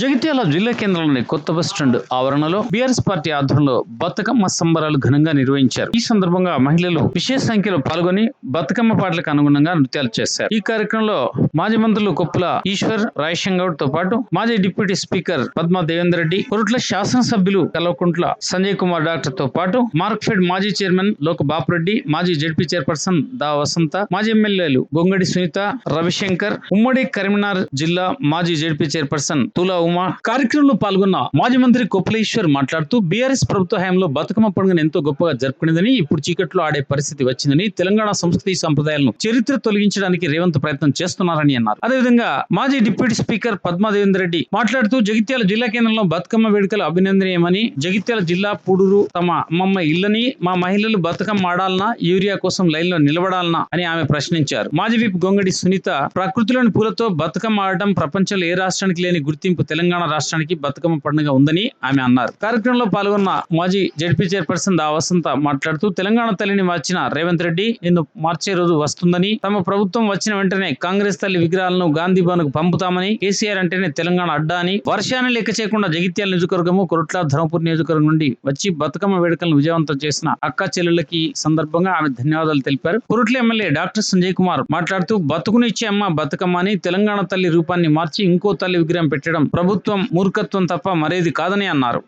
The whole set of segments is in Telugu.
జగిత్యాల జిల్లా కేంద్రంలోని కొత్త బస్ స్టాండ్ ఆవరణలో బీఆర్ఎస్ పార్టీ ఆధ్వర్యంలో బతుకమ్మ సంబరాలు ఘనంగా నిర్వహించారు. ఈ సందర్భంగా మహిళలు విశేష సంఖ్యలో పాల్గొని బతుకమ్మ పాటలకు అనుగుణంగా నృత్యాలు చేశారు. ఈ కార్యక్రమంలో మాజీ మంత్రులు కొప్పుల ఈశ్వర్ రాయశంగౌడ్తో పాటు మాజీ డిప్యూటీ స్పీకర్ పద్మా దేవేందర్ రెడ్డి కొరుట్ల శాసనసభ్యులు కల్వకుంట్ల సంజయ్ కుమార్ డాక్టర్తో పాటు మార్క్ఫెడ్ మాజీ చైర్మన్ లోక బాపురెడ్డి మాజీ జడ్పీ చైర్పర్సన్ దా వసంత మాజీ ఎమ్మెల్యేలు గొంగడి సునీత రవిశంకర్ ఉమ్మడి కరీంనగర్ జిల్లా మాజీ జడ్పీ చైర్పర్సన్ తులా ఉమా కార్యక్రమంలో పాల్గొన్న మాజీ మంత్రి కుప్లేశ్వర్ మాట్లాడుతూ బీఆర్ఎస్ ప్రభుత్వ హయాంలో బతుకమ్మ పండుగను ఎంతో గొప్పగా జరుపుకునేదని ఇప్పుడు చీకట్లో ఆడే పరిస్థితి వచ్చిందని తెలంగాణ సంస్కృతి సంప్రదాయాలను చరిత్ర తొలగించడానికి రేవంత్ ప్రయత్నం చేస్తున్నారని అన్నారు. అదేవిధంగా మాజీ డిప్యూటీ స్పీకర్ పద్మాదేవేందర్ రెడ్డి మాట్లాడుతూ జగిత్యాల జిల్లా కేంద్రంలో బతుకమ్మ వేడుకలు అభినందనీయమని జగిత్యాల జిల్లా పూడూరు తమ అమ్మమ్మ ఇల్లని మా మహిళలు బతుకమ్మ ఆడాలనా యూరియా కోసం లైన్లో నిలబడాలనా అని ఆమె ప్రశ్నించారు. మాజీ విప్ గొంగడి సునీత ప్రకృతిలోని పూలతో బతుకమ్మ ఆడటం ప్రపంచంలో ఏ రాష్ట్రానికి లేని గుర్తింపు తెలంగాణ రాష్ట్రానికి బతుకమ్మ పండుగ ఉందని ఆమె అన్నారు. కార్యక్రమంలో పాల్గొన్న మాజీ జడ్పీ చైర్పర్సన్ దా వసంత మాట్లాడుతూ తెలంగాణ తల్లిని మార్చిన రేవంత్ రెడ్డి నిన్ను మార్చే రోజు వస్తుందని తమ ప్రభుత్వం వచ్చిన వెంటనే కాంగ్రెస్ తల్లి విగ్రహాలను గాంధీ భవన్కు పంపుతామని కేసీఆర్ అంటేనే తెలంగాణ అడ్డా అని వర్షాన్ని లెక్క చేయకుండా జగిత్యాల నియోజకవర్గము కొరట్ల ధర్మపూర్ నియోజకవర్గం నుండి వచ్చి బతుకమ్మ వేడుకలను విజయవంతం చేసిన అక్క చెల్లెళ్ళకి సందర్భంగా ఆమె ధన్యవాదాలు తెలిపారు. కొరట్ల ఎమ్మెల్యే డాక్టర్ సంజయ్ కుమార్ మాట్లాడుతూ బతుకునిచ్చే అమ్మ బతుకమ్మ అని తెలంగాణ తల్లి రూపాన్ని మార్చి ఇంకో తల్లి విగ్రహం పెట్టడం ప్రభుత్వం మూర్ఖత్వం తప్ప మరేది కాదని అన్నారు.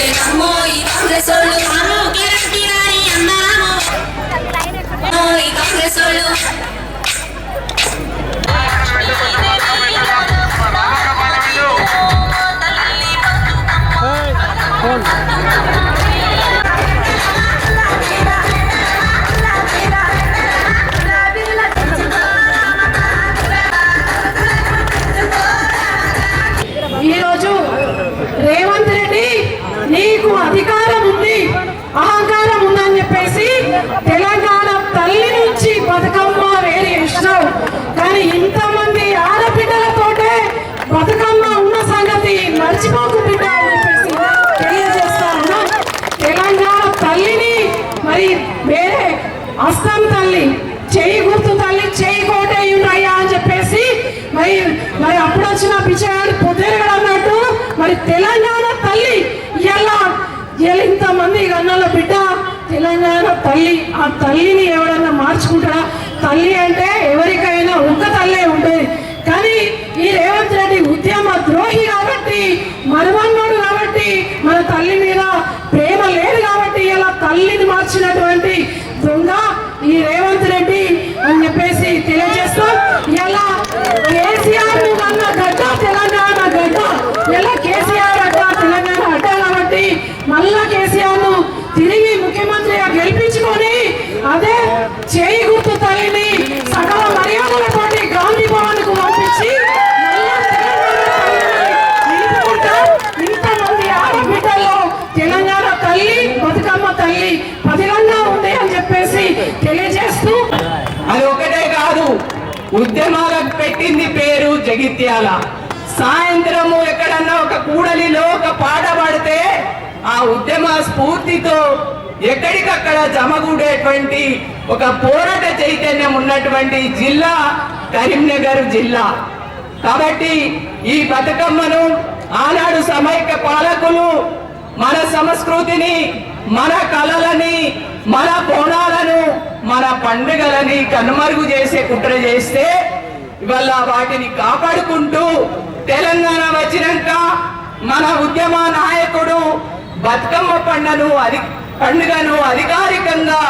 కొట్టెనమ్మో ఈ కాంగ్రెస్ తెలంగాణ తల్లి ఎలా? ఇంతమంది గన్నల బిడ్డ? తెలంగాణ తల్లి ఆ తల్లిని ఎవడన్నా మార్చుకుంటారా తల్లి అంటే ఎవరికైనా ఒక తల్లే ఉంటుంది. కానీ ఈ రేవంత్ రెడ్డి ఉద్యమ ద్రోహి కాబట్టి మరుమన్నాడు కాబట్టి మన తల్లి మీద ప్రేమ లేదు కాబట్టి ఇలా తల్లిని మార్చినటువంటి దొంగ ఈ రేవంత్ రెడ్డి అని చెప్పేసి తెలియజేస్తాం తీయాల సాయంత్రము ఎక్కడన్నా ఒక కూడలిలో ఒక పాట పాడితే ఆ ఉద్యమ స్ఫూర్తితో ఎక్కడికక్కడ జమగూడేటువంటి ఒక పోరాట చైతన్యం ఉన్నటువంటి జిల్లా కరీంనగర్ జిల్లా. కాబట్టి ఈ బతుకమ్మను ఆనాడు సమైక్య పాలకులు మన సంస్కృతిని మన కళలని మన బోనాలను మన పండుగలని కనుమరుగు చేసే కుట్ర చేస్తే ఇవాళ వాటిని కాపాడుకుంటూ తెలంగాణ వచ్చినాక మన ఉద్యమ నాయకుడు బతుకమ్మ పండుగను అధి పండుగను అధికారికంగా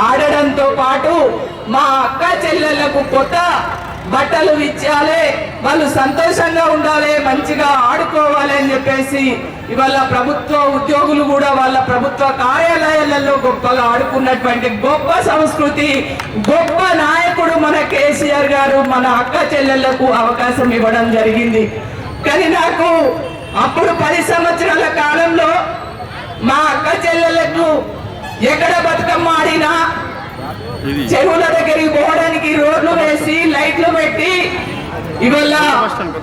ఆడడంతో పాటు మా అక్క చెల్లెళ్ళకు కొత్త బట్టలు ఇచ్చాలి వాళ్ళు సంతోషంగా ఉండాలి మంచిగా ఆడుకోవాలి అని చెప్పేసి ఇవాళ ప్రభుత్వ ఉద్యోగులు కూడా వాళ్ళ ప్రభుత్వ కార్యాలయాలలో గొప్పగా ఆడుకున్నటువంటి గొప్ప సంస్కృతి గొప్ప నాయకుడు మన కేసీఆర్ గారు మన అక్క చెల్లెళ్ళకు అవకాశం ఇవ్వడం జరిగింది. కానీ నాకు అప్పుడు పది సంవత్సరాల కాలంలో మా అక్క చెల్లెళ్ళకు ఎక్కడ బతుకమ్మ ఆడినా చెరువుల దగ్గరికి పోవడానికి రోడ్లు వేసి లైట్లు పెట్టి ఇవాళ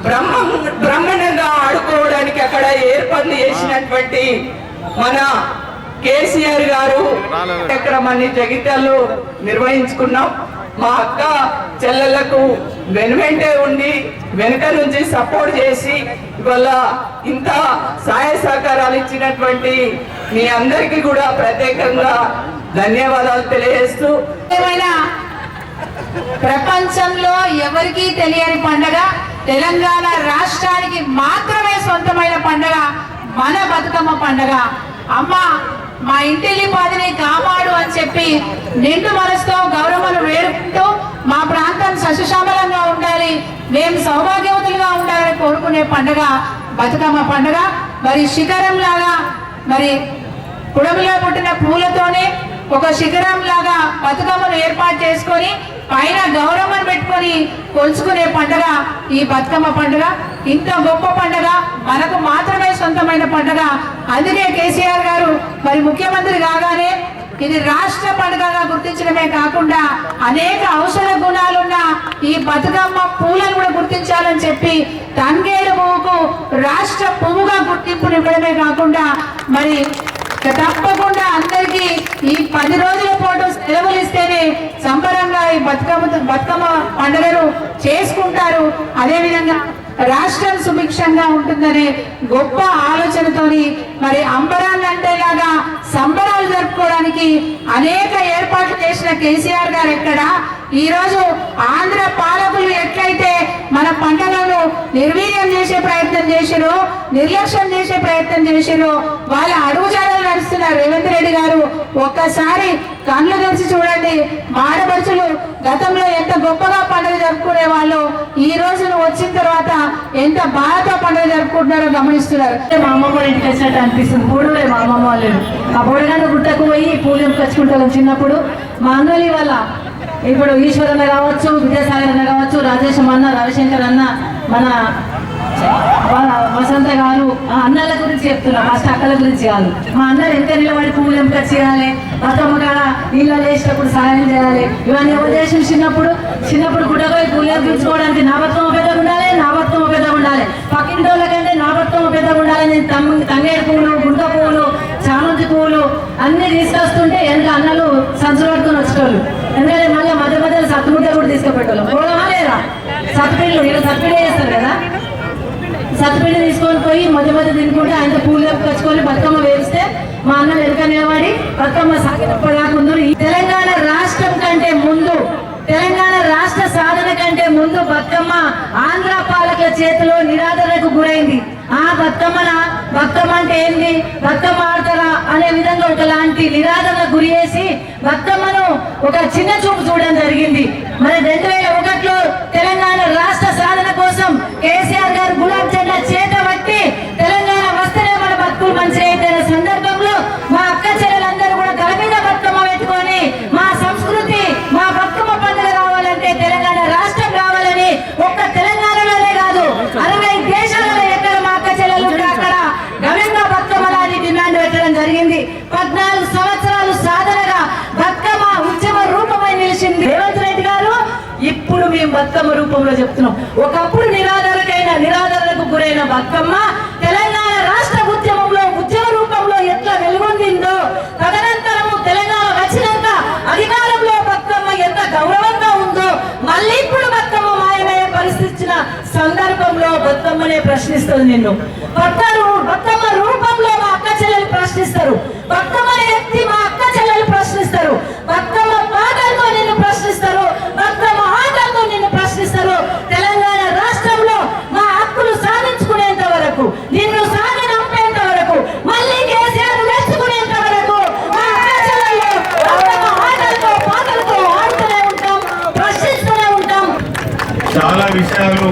బ్రహ్మ బ్రహ్మాండంగా ఆడుకోవడానికి అక్కడ ఏర్పాట్లు చేసినటువంటి మన కేసీఆర్ గారు కార్యక్రమాన్ని జగిత్యాల్లో నిర్వహించుకున్నాం. మా అక్క చెల్లెళ్ళకు వెనువెంటే ఉండి వెనుక నుంచి సపోర్ట్ చేసి ఇవాళ ఇంత సహాయ సహకారాలు ఇచ్చినటువంటి మీ అందరికీ కూడా ప్రత్యేకంగా ధన్యవాదాలు తెలియజేస్తూ ఏమైనా ప్రపంచంలో ఎవరికీ తెలియని పండగ తెలంగాణ రాష్ట్రానికి మాత్రమే సొంతమైన పండగ మన బతుకమ్మ పండగ. అమ్మ మా ఇంటిల్లి పాదిని కాపాడు అని చెప్పి నిండు మనసుతో గౌరవములు వేడుకుంటూ మా ప్రాంతం సశశామలంగా ఉండాలి మేము సౌభాగ్యవతులుగా ఉండాలని కోరుకునే పండగ బతుకమ్మ పండగ. మరి శిఖరం లాగా మరి పుడమిలో పుట్టిన పూలతోనే ఒక శిఖరం లాగా బతుకమ్మను ఏర్పాటు చేసుకొని పైన గౌరవం పెట్టుకొని కొలుచుకునే పండుగ ఈ బతుకమ్మ పండుగ. ఇంత గొప్ప పండుగ మనకు మాత్రమే సొంతమైన పండుగ. అందుకే కేసీఆర్ గారు మరి ముఖ్యమంత్రి కాగానే ఇది రాష్ట్ర పండుగగా గుర్తించడమే కాకుండా అనేక ఔషధ గుణాలున్న ఈ బతుకమ్మ పూలను కూడా గుర్తించాలని చెప్పి తంగేడు పువ్వుకు రాష్ట్ర పువ్వుగా గుర్తింపునివ్వడమే కాకుండా మరి తప్పకుండా అందరికీ ఈ పది రోజుల పాటు సెలవులు ఇస్తేనే సంబరంగా ఈ బతుకమ్మ బతుకమ్మ పండుగను చేసుకుంటారు. అదేవిధంగా రాష్ట్రం సుభిక్షంగా ఉంటుందనే గొప్ప ఆలోచనతోని మరి అంబరాన్ని అంటేలాగా సంబరాలు జరుపుకోవడానికి అనేక ఏర్పాట్లు చేసిన కేసీఆర్ గారు ఎక్కడ? ఈ రోజు ఆంధ్ర పాలకులు ఎట్లయితే మన పంటలను నిర్వీ చేసిరో నిర్లక్ష్యం చేసే ప్రయత్నం చేసిరో వాళ్ళ అడుగుజాడలు నడుస్తున్నారు. రేవంత్ రెడ్డి గారు ఒక్కసారి కళ్ళు తెరిచి చూడండి. ఆడపడుచులు గతంలో ఎంత గొప్పగా పండుగ జరుపుకునే వాళ్ళు ఈ రోజు వచ్చిన తర్వాత ఎంత బాధతో పండుగ జరుపుకుంటున్నారో గమనిస్తున్నారు. మా అమ్మమ్మ వాళ్ళ ఇంటికి వచ్చినట్టు అనిపిస్తుంది. పూడలే మా అమ్మమ్మ వాళ్ళు. ఆ బోడగంట గుట్టకు పోయి పూలు కచ్చుకుంటాం చిన్నప్పుడు. మా అందరి వల్ల ఇప్పుడు ఈశ్వరన్న కావచ్చు విద్యాసాగర్ అన్న కావచ్చు రాజేశం అన్న రవిశంకర్ అన్న మన వసంత గారు ఆ అన్నల గురించి చెప్తున్నా ఫస్ట్ అక్కల గురించి కాదు. మా అన్నలు ఎంత నిలబడి పువ్వులు ఎంపిక చేయాలి అత్తమ్మ కాడ నీళ్ళ వేసినప్పుడు సాయం చేయాలి. ఇవన్నీ ఎవరు చేసిన చిన్నప్పుడు? చిన్నప్పుడు గుడ్డపోయి పువ్వులు ఎంపించుకోవడానికి నా బతుకమ్మ పెద్దగా ఉండాలి నా పెద్దగా ఉండాలి. పక్కింటి వాళ్ళకంటే నా పెద్దగా ఉండాలి నేను తమ్ తంగేడు పువ్వులు గుంట పువ్వులు చామంతి పువ్వులు అన్ని తీసుకొస్తుంటే ఎంత అన్నలు సంచులు పట్టుకొని వచ్చేటోళ్ళు. ఎందుకంటే మళ్ళీ మధ్య మధ్యలో సత్తుముట్ట కూడా తీసుకుపెట్టేవాళ్ళం పోవడమా లేదా సత్తుపిల్లు ఇలా సత్తుపిల్లే చేస్తారు కదా సత్తుపిండి తీసుకొని పోయి మధ్య మధ్య తినుకుంటే ఆయన పూలు కచ్చుకొని బతుకమ్మ వేస్తే మా అన్న వెనుక నిలబడి బతుకమ్మ సాగినప్పటిదాకా ఈ తెలంగాణ రాష్ట్రం కంటే ముందు తెలంగాణ రాష్ట్ర సాధన కంటే ముందు బతుకమ్మ ఆంధ్ర పాలకుల చేతిలో నిరాదరణకు గురైంది. ఆ బతుకమ్మన బతుకమ్మ అంటే ఏంది? బతుకమ్మ ఆడతారా అనే విధంగా ఒకలాంటి నిరాదరణ గురి చేసి బతుకమ్మను ఒక చిన్న చూపు చూడడం జరిగింది. మరి రెండు వేల ఒకటిలో తెలంగాణ రాష్ట్ర సాధన కోసం కేసీఆర్ గారు గులాబ్ జెండా చేత బట్టి తెలంగాణ వస్తేనే మన బతుకులు మంచిగా అయితే సందర్భంలో మా అక్క చెల్లెలందరూ కూడా తల మీద బతుకమ్మ పెట్టుకొని మా సంస్కృతి మా బతుకమ్మ పండుగ రావాలంటే తెలంగాణ రాష్ట్రం రావాలని ఒక్క తెలంగాణలోనే కాదు అరవై దేశాలలో ఎక్కడ మా అక్క చెల్లెలు ఉంటే అక్కడ ఘనంగా బతుకమ్మ లాంటి డిమాండ్ పెట్టడం జరిగింది పద్నాలుగు సంవత్సరాలు సాధనగా బతుకమ్మ ఉద్యమ రూపమై నిలిచింది రేవంత్ రెడ్డి గారు ఇప్పుడు మేము బతుకమ్మ రూపంలో చెప్తున్నాం. ఒకప్పుడు నిరాధారకైన నిరాధారణకు గురైన బతుకమ్మ తెలంగాణ రాష్ట్ర ఉద్యమంలో ఉద్యమ రూపంలో ఎట్లా వెలుగొందిందో తదనంతరము తెలంగాణ వచ్చినాక అధికారంలో బతుకమ్మ ఎంత గౌరవంగా ఉందో మళ్ళీ ఇప్పుడు బతుకమ్మ మాయమయ్యే పరిస్థితి సందర్భంలో బతుకమ్మనే ప్రశ్నిస్తుంది నిన్ను. బతుకమ్మ బతుకమ్మ రూపంలో మా అక్క చెల్లెలు ప్రశ్నిస్తారు. బతుకమ్మ వ్యక్తి మా అక్క చెల్లెలు ప్రశ్నిస్తారు బతుకమ్మ పాటలతో నిన్ను ప్రశ్నిస్తారు బతుకమ్మ ఆటలతో నిన్ను ప్రశ్నిస్తారు తెలంగాణ రాష్ట్రంలో మా హక్కులు సాధించుకునేంత వరకు నిన్ను సాగనంపేంత వరకు మళ్ళీ కేసీఆర్ మెచ్చుకునేంత వరకు మా అక్క చెల్లెలు బతుకమ్మ ఆటలతో పాటలతో ఆడుతూనే ఉంటాం ప్రశ్నిస్తూనే ఉంటాం చాలా విషయాలు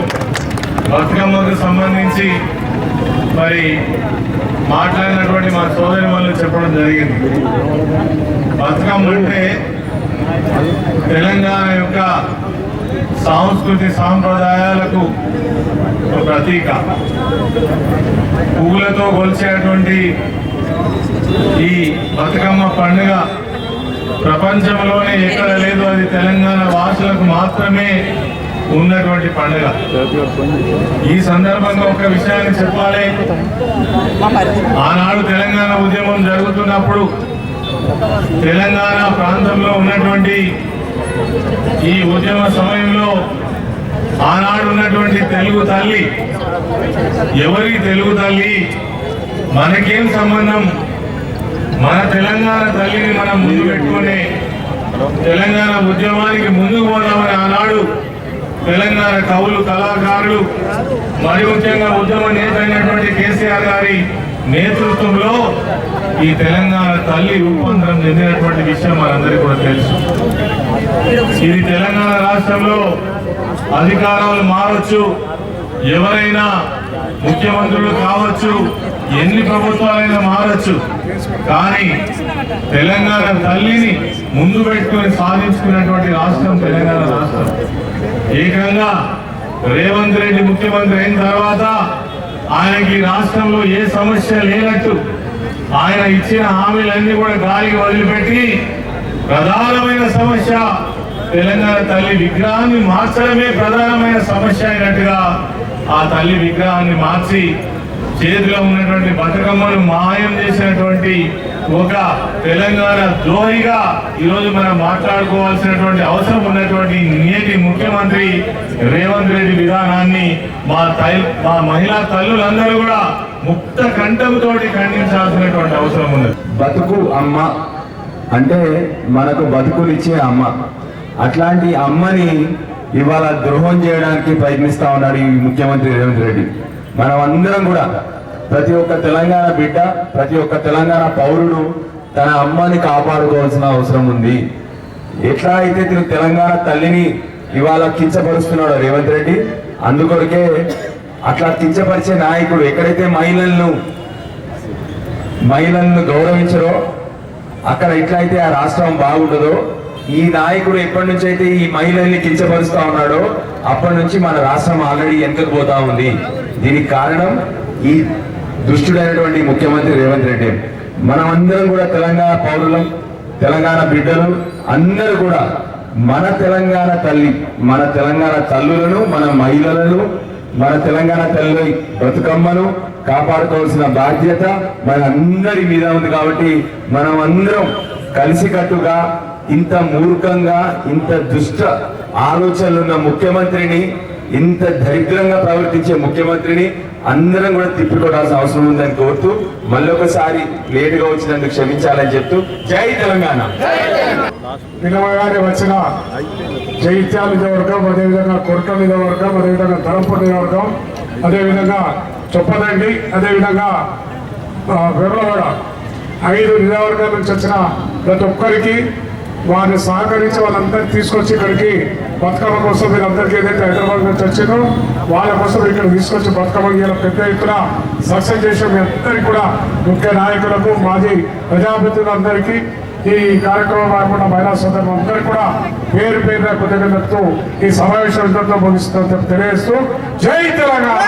బతుకమ్మకు సంబంధించి మరి మాట్లాడినటువంటి మా సోదరి వాళ్ళు చెప్పడం జరిగింది బతుకమ్మ అంటే తెలంగాణ యొక్క సాంస్కృతి సాంప్రదాయాలకు ఒక ప్రతీక. పువ్వులతో కొలిచేటువంటి ఈ బతుకమ్మ పండుగ ప్రపంచంలోనే ఎక్కడ లేదు అది తెలంగాణ వాసులకు మాత్రమే ఉన్నటువంటి పండుగ. ఈ సందర్భంగా ఒక విషయాన్ని చెప్పాలి. ఆనాడు తెలంగాణ ఉద్యమం జరుగుతున్నప్పుడు తెలంగాణ ప్రాంతంలో ఉన్నటువంటి ఈ ఉద్యమ సమయంలో ఆనాడు ఉన్నటువంటి తెలుగు తల్లి ఎవరి తెలుగు తల్లి మనకేం సంబంధం? మన తెలంగాణ తల్లిని మనం ముందు పెట్టుకుని తెలంగాణ ఉద్యమానికి ముందుకు పోదామని ఆనాడు తెలంగాణ కవులు కళాకారులు మరి ముఖ్యంగా ఉద్యమ నేత అయినటువంటి కేసీఆర్ గారి నేతృత్వంలో ఈ తెలంగాణ తల్లి రూపాంతరం చెందినటువంటి విషయం మనందరికీ కూడా తెలుసు. ఇది తెలంగాణ రాష్ట్రంలో అధికారాలు మారొచ్చు. ఎవరైనా ముఖ్యమంత్రులు కావచ్చు ఎన్ని ప్రభుత్వాలైనా మారచ్చు. కానీ తెలంగాణ తల్లిని ముందు పెట్టుకుని సాధించుకున్నటువంటి రాష్ట్రం తెలంగాణ రాష్ట్రం. ఏకంగా రేవంత్ రెడ్డి ముఖ్యమంత్రి అయిన తర్వాత ఆయనకి రాష్ట్రంలో ఏ సమస్య లేనట్టు ఆయన ఇచ్చిన హామీలన్నీ కూడా గాలికి వదిలిపెట్టి ప్రధానమైన సమస్య తెలంగాణ తల్లి విగ్రహాన్ని మార్చడమే ప్రధానమైన సమస్య అయినట్టుగా ఆ తల్లి విగ్రహాన్ని మార్చి చేతిలో ఉన్నటువంటి బతుకమ్మను మాయం చేసినటువంటి ఒక తెలంగాణ ద్రోహిగా ఈరోజు మనం మాట్లాడుకోవాల్సినటువంటి అవసరం ఉన్నటువంటి నేటి ముఖ్యమంత్రి రేవంత్ రెడ్డి విధానాన్ని మా మా మహిళా తల్లులందరూ కూడా ముక్త కంఠంతోటి ఖండించాల్సినటువంటి అవసరం ఉన్నది. బతుకు అమ్మ అంటే మనకు బతుకునిచ్చే అమ్మ. అట్లాంటి అమ్మని ఇవాళ ద్రోహం చేయడానికి ప్రయత్నిస్తా ఉన్నాడు ఈ ముఖ్యమంత్రి రేవంత్ రెడ్డి. మనం అందరం కూడా ప్రతి ఒక్క తెలంగాణ బిడ్డ ప్రతి ఒక్క తెలంగాణ పౌరుడు తన అమ్మని కాపాడుకోవాల్సిన అవసరం ఉంది. ఎట్లా అయితే తిను తెలంగాణ తల్లిని ఇవాళ కించపరుస్తున్నాడు రేవంత్ రెడ్డి అందుకొరకే అట్లా కించపరిచే నాయకుడు ఎక్కడైతే మహిళలను మహిళలను గౌరవించరో అక్కడ ఎట్లయితే ఆ రాష్ట్రం బాగుండదో ఈ నాయకుడు ఎప్పటి నుంచి అయితే ఈ మహిళల్ని కించపరుస్తా ఉన్నాడో అప్పటి నుంచి మన రాష్ట్రం ఆల్రెడీ వెనుకకు పోతా ఉంది. దీనికి కారణం ఈ దుష్టుడైనటువంటి ముఖ్యమంత్రి రేవంత్ రెడ్డి. మనం అందరం కూడా తెలంగాణ పౌరులం తెలంగాణ బిడ్డలు. అందరూ కూడా మన తెలంగాణ తల్లి మన తెలంగాణ తల్లులను మన మహిళలను మన తెలంగాణ తల్లి బతుకమ్మను కాపాడుకోవాల్సిన బాధ్యత మన అందరి మీద ఉంది కాబట్టి మనం అందరం కలిసికట్టుగా ఇంత మూర్ఖంగా ఇంత దుష్ట ఆలోచనలున్న ముఖ్యమంత్రిని ఇంత దరిద్రంగా ప్రవర్తించే ముఖ్యమంత్రిని అందరం కూడా తిప్పికొట్టాల్సిన అవసరం ఉందని కోరుతూ మళ్ళొకసారి లేటుగా వచ్చినందుకు క్షమించాలని చెప్తూ జై తెలంగాణ. పిలవగానే వచ్చిన జైత్యాల నియోజకవర్గం అదేవిధంగా కొరట నియోజకవర్గం అదేవిధంగా ధరంపూర్ నియోజకవర్గం అదేవిధంగా చొప్పదండి అదేవిధంగా వెర్లవాడ ఐదు నియోజకవర్గాల నుంచి వచ్చిన ప్రతి ఒక్కరికి వారిని సహకరించి వాళ్ళందరినీ తీసుకొచ్చి ఇక్కడికి బతుకమ్మ కోసం మీరు అందరికీ ఏదైతే హైదరాబాద్ నుంచి వచ్చిందో వాళ్ళ కోసం ఇక్కడ తీసుకొచ్చి బతుకమ్మ గీయాల పెద్ద ఎత్తున సక్సెస్ చేసిన మీ అందరికీ కూడా ముఖ్య నాయకులకు మాజీ ప్రజాప్రతినిధులందరికీ ఈ కార్యక్రమం కాకుండా మహిళా సందర్భం అందరికీ కూడా పేరు పేరున కృతజ్ఞతతో ఈ సమావేశం ఇంతటితో ముగిస్తుందని తెలియజేస్తూ జై తెలంగాణ!